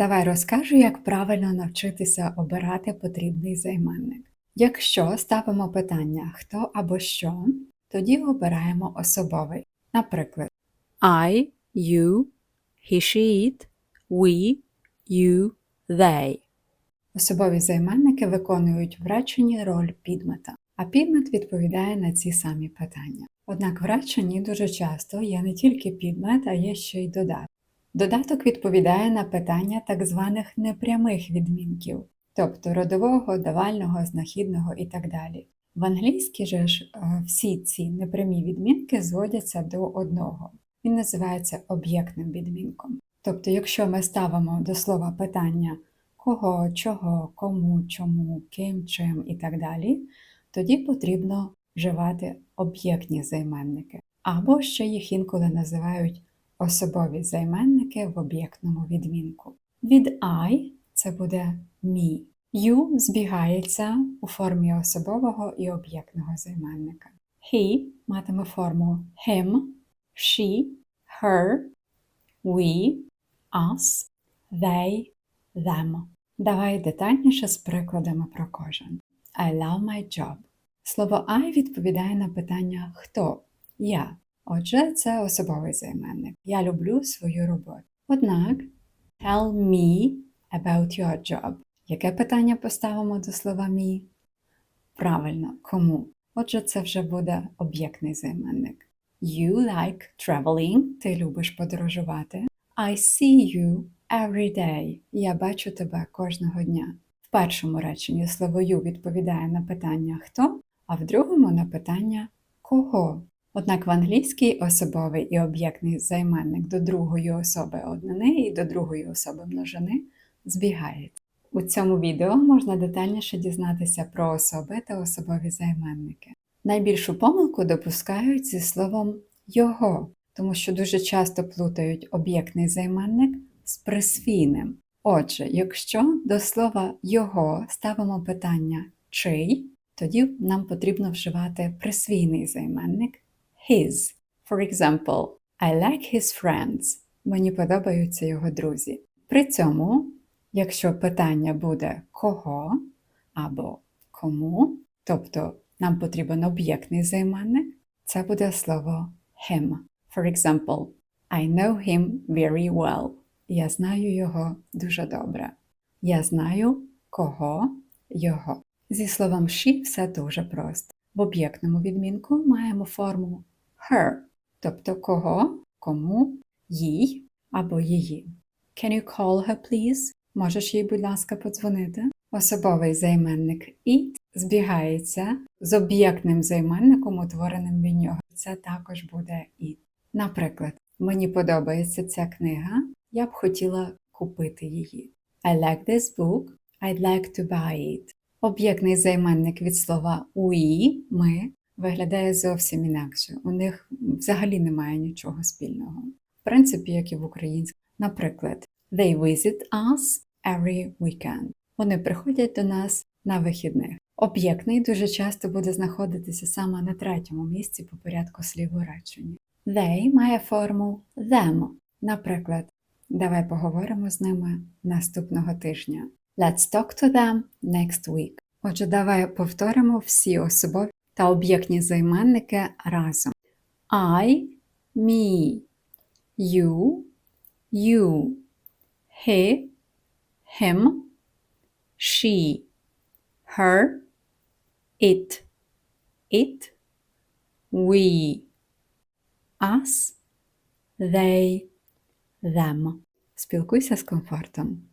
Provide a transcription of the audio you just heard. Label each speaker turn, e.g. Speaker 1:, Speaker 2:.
Speaker 1: Давай розкажу, як правильно навчитися обирати потрібний займенник. Якщо ставимо питання хто або що, тоді обираємо особовий. Наприклад,
Speaker 2: I, you, he, she, it, we, you, they.
Speaker 1: особові займенники виконують в реченні роль підмета, а підмет відповідає на ці самі питання. Однак в реченні дуже часто є не тільки підмет, а є ще й додаток. Додаток відповідає на питання так званих непрямих відмінків, тобто родового, давального, знахідного і так далі. В англійській же ж е, всі ці непрямі відмінки зводяться до одного. Він називається об'єктним відмінком. Тобто, якщо ми ставимо до слова питання кого, чого, кому, чому, ким, чим і так далі, тоді потрібно вживати об'єктні займенники, або ще їх інколи називають особові займенники в об'єктному відмінку. Від I це буде me. You збігається у формі особового і об'єктного займенника. He матиме форму him, she, her, we, us, they, them. Давай детальніше з прикладами про кожен. I love my job. Слово I відповідає на питання хто? Я. Отже, це особовий займенник. Я люблю свою роботу. Однак, tell me about your job. Яке питання поставимо до слова me? Правильно, кому? Отже, це вже буде об'єктний займенник. You like traveling. Ти любиш подорожувати. I see you every day. Я бачу тебе кожного дня. В першому реченні слово you відповідає на питання хто, а в другому на питання кого. Однак в англійській особовий і об'єктний займенник до другої особи однини і до другої особи множини збігаються. У цьому відео можна детальніше дізнатися про особи та особові займенники. Найбільшу помилку допускають зі словом його, тому що дуже часто плутають об'єктний займенник з присвійним. Отже, якщо до слова його ставимо питання чий, тоді нам потрібно вживати присвійний займенник his. For example, I like his friends. Мені подобаються його друзі. При цьому, якщо питання буде кого або кому, тобто нам потрібен об'єктний займенник, це буде слово him. For example, I know him very well. Я знаю його дуже добре. Я знаю кого його. Зі словом she все дуже просто. В об'єктному відмінку маємо форму her, тобто кого, кому, їй або її. Can you call her, please? Можеш їй, будь ласка, подзвонити? Особовий займенник it збігається з об'єктним займенником, утвореним від нього. Це також буде it. Наприклад, мені подобається ця книга, я б хотіла купити її. I like this book, I'd like to buy it. Об'єктний займенник від слова we, ми виглядає зовсім інакше. У них взагалі немає нічого спільного. В принципі, як і в українській. Наприклад, they visit us every weekend. Вони приходять до нас на вихідних. Об'єктний дуже часто буде знаходитися саме на третьому місці по порядку слів у реченні. They має форму them. Наприклад, давай поговоримо з ними наступного тижня. Let's talk to them next week. Отже, давай повторимо всі особові та об'єктні займенники разом. I, me, you, you, he, him, she, her, it, it, we, us, they, them. Спілкуйся з комфортом.